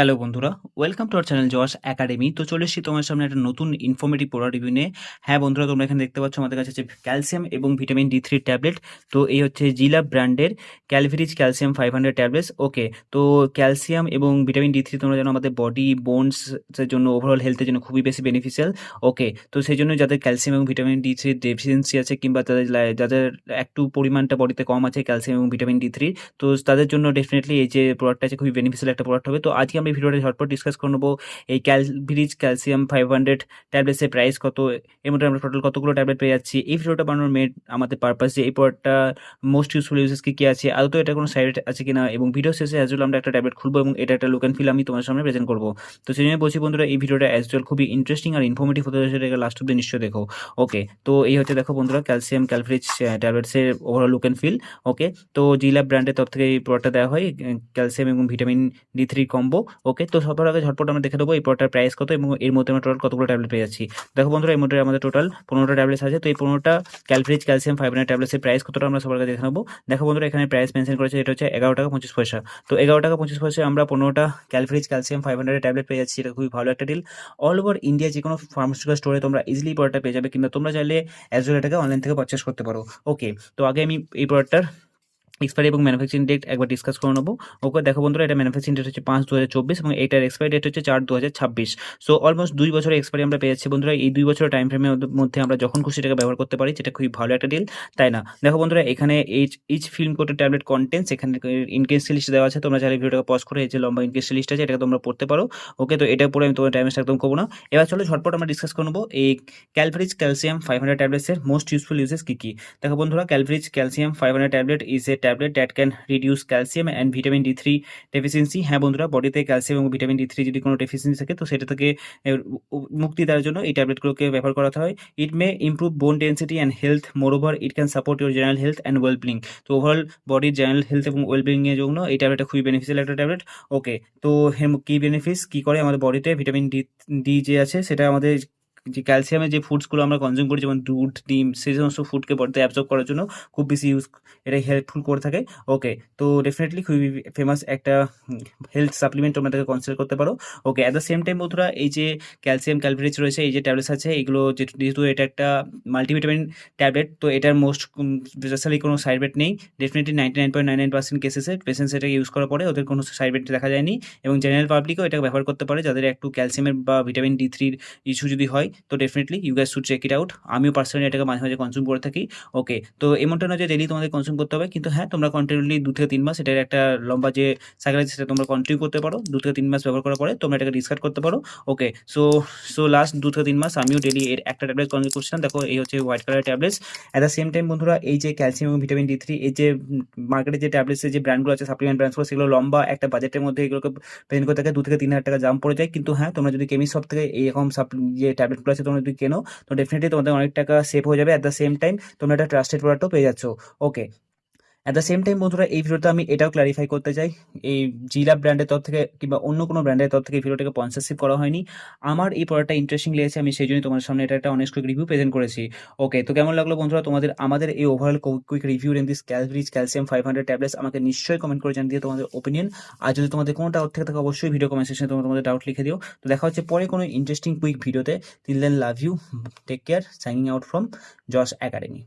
Hello বন্ধুরা। Welcome to our channel Jos academy তো চলে এসেছি তোমার সামনে একটা নতুন ইনফরমেটিভ প্রোডাক্ট রিভিউ নিয়ে। হ্যাঁ বন্ধুরা, তোমরা এখানে দেখতে পাচ্ছ, আমাদের কাছে হচ্ছে ক্যালসিয়াম এবং ভিটামিন ডি থ্রি ট্যাবলেট তো এই হচ্ছে জিলা ব্র্যান্ডের ক্যালভিরিজ calcium five hundred tablets okay তো ক্যালসিয়াম এবং ভিটামিন ডি থ্রি তোমরা যেন আমাদের বডি বোনসের জন্য ওভারঅল হেলথের জন্য খুবই বেশি বেনিফিশিয়াল ওকে তো সেই জন্য যাদের ক্যালসিয়াম এবং ভিটামিন ডি থ্রি ডেফিসিয়েন্সি আছে কিংবা তাদের যাদের একটু পরিমাণটা বডিতে কম আছে ক্যালসিয়াম এবং ভিটামিন ডি থ্রি তো তাদের জন্য ডেফিনেটলি এই যে প্রোডাক্টটা আছে, খুবই বেনিফিশিয়াল একটা প্রোডাক্ট হবে। তো আজকে আমি ভিডিওটা ঝটপট ডিসকাস করে নেব। এই ক্যালভিরিজ ক্যালসিয়াম ফাইভ হান্ড্রেড ট্যাবলেটসের প্রাইস কত? এর মধ্যে আমরা টোটাল কতগুলো ট্যাবলেট পেয়ে যাচ্ছি? এই ভিডিওটা বানানোর মেড আমাদের পারপাস যে এই প্রোডাক্টটা মোস্ট ইউজফুল ইউজেস কি কী আছে, আদৌ এটা কোনো সাইড আছে কিনা? এবং ভিডিও শেষে অ্যাজ আমরা একটা ট্যাবলেট খুলবো এবং এটা একটা লুক অ্যান্ড ফিল আমি তোমার সামনে প্রেজেন্ট করব। তো সেই জন্য বলছি বন্ধুরা, এই ভিডিওটা অ্যাজ খুবই ইন্টারেস্টিং আর ইনফরমেটিভ হতে চলেছে এটা লাস্ট অব্দি নিশ্চয়ই দেখো। ওকে তো এই হচ্ছে দেখো বন্ধুরা ক্যালসিয়াম ক্যালফ্রিজ ট্যাবলেটসের overall look and feel okay তো জিলা ব্র্যান্ডের তরফ থেকে এই প্রোডাক্টটা দেওয়া হয় ক্যালসিয়াম এবং vitamin D three combo okay তো সবার আগে ঝটপট আমরা দেখে দেবো এই প্রোডাক্টের প্রাইস কত এবং এর মধ্যে আমরা টোটাল কতগুলো ট্যাবলেট পেয়ে যাচ্ছি। দেখো বন্ধুরা এর মধ্যে আমাদের টোটাল পনেরোটা ট্যাবলেটস আছে, তো এই পনেরোটা ক্যালফ্রিজ ক্যালসিয়াম হান্ড্রেড ট্যাবলেটসের প্রাইস কতটা আমরা সবার আগে দেখে নেব। দেখো বন্ধুরা, এখানে প্রাইস মেনশন করেছে, এটা হচ্ছে এগারো টাকা পঁচিশ পয়সা। তো এগারো টাকা পঁচিশ পয়সা আমরা পনেরোটা ক্যালফ্রিজ ক্যালসিয়াম ফাইভ হান্ড্রেড ট্যাবলেট পেয়ে যাচ্ছি, এটা খুবই ভালো একটা ডিল অল ওভার ইন্ডিয়া যে কোনো ফার্মাসিউটিক্যাল স্টোরে তোমরা ইজিলি প্রোডাক্টটা পেয়ে যাবে, কিংবা তোমরা চাইলে অ্যাজ ওয়েল এটাকে অনলাইন থেকে পারচেস করতে পারো। ওকে তো আগে আমি এই প্রোডাক্টটার এক্সপায়ারি এবং ম্যানুফ্যাকচারিং ডেট একবার ডিসকাস করে নেব। ওকে দেখো বন্ধুরা, এটা ম্যানুফ্যাকচারিং ডেট হচ্ছে পাঁচ দু হাজার চব্বিশ এবং এটার এক্সপায়ারি ডেট হচ্ছে চার দু হাজার ছাব্বিশ। সো অলমোস্ট দুই বছরের এক্সপায়ারি আমরা পেয়ে যাচ্ছি বন্ধুরা। এই দুই বছরের টাইম ফ্রেমের মধ্যে আমরা যখন খুশি এটাকে ব্যবহার করতে পারি যেটা খুবই ভালো একটা ডিল তাই না? দেখো বন্ধুরা, এখানে এইচ ইচ ফিল্ম কোটের ট্যাবলেট কন্টেন্টস এখানে ইনকেস লিস্ট দেওয়া আছে। তোমরা চাইলে ভিডিওটাকে পজ করে, এই যে লম্বা ইনকেস লিস্ট আছে, এটাকে তোমরা পড়তে পারো। ওকে তো এটা পরে আমি তোমার টাইম একদম করব না। এবার চলো ঝটপট আমরা ডিসকাস করে নেব, এই ক্যালফ্রিজ ক্যালসিয়াম ফাইভ হান্ড্রেড ট্যাবলেটসের মোস্ট ইউজফুল ইউজেস কী কী? দেখো বন্ধুরা ক্যালফ্রিজ calcium five hundred tablet is a tablet that can reduce calcium and vitamin D three deficiency হ্যাঁ বন্ধুরা বডিতে ক্যালসিয়াম এবং ভিটামিন ডি থ্রি যদি কোনো ডেফিসিয়েন্সি থাকে, তো সেটা থেকে মুক্তি দেওয়ার জন্য এই ট্যাবলেটগুলোকে ব্যবহার করা হয়। It may improve bone density and health moreover it can support your general health and wellbeing তো ওভারঅল বডির জেনারেল হেলথ এবং ওয়েলবিং এর জন্য এই ট্যাবলেটটা খুবই বেনিফিশিয়াল একটা ট্যাবলেট ওকে তো কী বেনিফিটস কী করে আমাদের বডিতে ভিটামিন ডি ডি যে আছে, সেটা আমাদের যে ক্যালসিয়ামের যে ফুডসগুলো আমরা কনজিউম করি, যেমন দুধ, ডিম, সেই সমস্ত ফুডকে বডিতে অ্যাবজর্ব করার জন্য খুব বেশি ইউজ এটা হেল্পফুল করে থাকে। ওকে তো ডেফিনেটলি খুবই ফেমাস একটা হেলথ সাপ্লিমেন্ট তোমরা এটাকে কনসিডার করতে পারো। Okay at the same time বন্ধুরা, এই যে ক্যালসিয়াম ক্যালভিরিজ রয়েছে, এই যে ট্যাবলেটস আছে, এগুলো যেহেতু এটা একটা মাল্টিভিটামিন ট্যাবলেট তো এটার মোস্ট স্পেশালি কোনো সাইড এফেক্ট নেই। Definitely ninety nine point nine nine percent কেসেসে patients এটাকে ইউজ করার পরে ওদের কোনো সাইড এফেক্ট দেখা যায়নি। এবং জেনারেল পাবলিকও এটা ব্যবহার করতে পারে, যাদের একটু ক্যালসিয়ামের বা ভিটামিন ডি থ্রির ইস্যু যদি হয়। তো definitely you guys should check it out আমিও পার্সোনালি এটাকে মাঝে মাঝে কনজিউম করে থাকি ওকে তো এমনটা নয় যে ডেলি তোমাদের কনজিউম করতে হবে, কিন্তু হ্যাঁ তোমরা কন্টিনিউলি দু থেকে তিন মাস এটার একটা লম্বা যে সাইকেল আছে সেটা তোমরা কন্টিনিউ করতে পারো, দু থেকে তিন মাস ব্যবহার করার পরে তোমরা এটাকে ডিসকার্ড করতে পারো ওকে সো সো লাস্ট দু থেকে তিন মাস আমিও ডেলি এর একটা ট্যাবলেট কনজিউম করছিলাম, দেখো এই হচ্ছে white colour tablets at the same time বন্ধুরা, এই যে ক্যালসিয়াম এবং ভিটামিন ডি থ্রি এই যে মার্কেটে যে ট্যাবলেটসের যে ব্র্যান্ডগুলো আছে সাপ্লিমেন্ট ব্র্যান্ডগুলো সেগুলো লম্বা একটা বাজেটের মধ্যে এগুলোকে প্রেজেন্ট করতে থাকে, দু থেকে তিন হাজার টাকা দাম পড়ে যায়। কিন্তু হ্যাঁ তোমরা যদি কেমিস্ট শপ থেকে এইরকম সাপ্লি যে ট্যাবলেটগুলো আছে তোমরা যদি কেনো, তো ডেফিনেটলি তোমাদের অনেক টাকা সেভ হয়ে যাবে অ্যাট দ্য সেম টাইম তোমরা একটা ট্রাস্টেড প্রোডাক্টও পেয়ে যাচ্ছ। Okay at the same time বন্ধুরা, এই ভিডিওতে আমি এটাও ক্লারিফাই করতে চাই। এই জিলা ব্র্যান্ডের তরফ থেকে কিংবা অন্য কোনো ব্র্যান্ডের তরফ থেকে এই ভিডিওটাকে স্পন্সরশিপ করা হয়নি। আমার এই প্রোডাক্টটা ইন্টারেস্টিং লেগেছে, আমি সেই জন্য তোমার সামনে এটা একটা অনেক কুইক রিভিউ প্রেজেন্ট করেছি। ওকে তো কেমন লাগল বন্ধুরা? তোমাদের, আমাদের এই overall quick review in this ক্যালভিজ calcium five hundred tablets আমাকে নিশ্চয়ই কমেন্ট করে জানিয়ে দিও তোমাদের ওপিনিয়ন আর যদি তোমাদের কোনো ডাউট থেকে থাকে, অবশ্যই ভিডিও কমেন্ট সেকশনে তোমরা, তোমাদের ডাউট লিখে দিও। তো দেখা হচ্ছে পরে কোনো ইন্টারেস্টিং কুইক ভিডিওতে till then love you take care signing out from Jos academy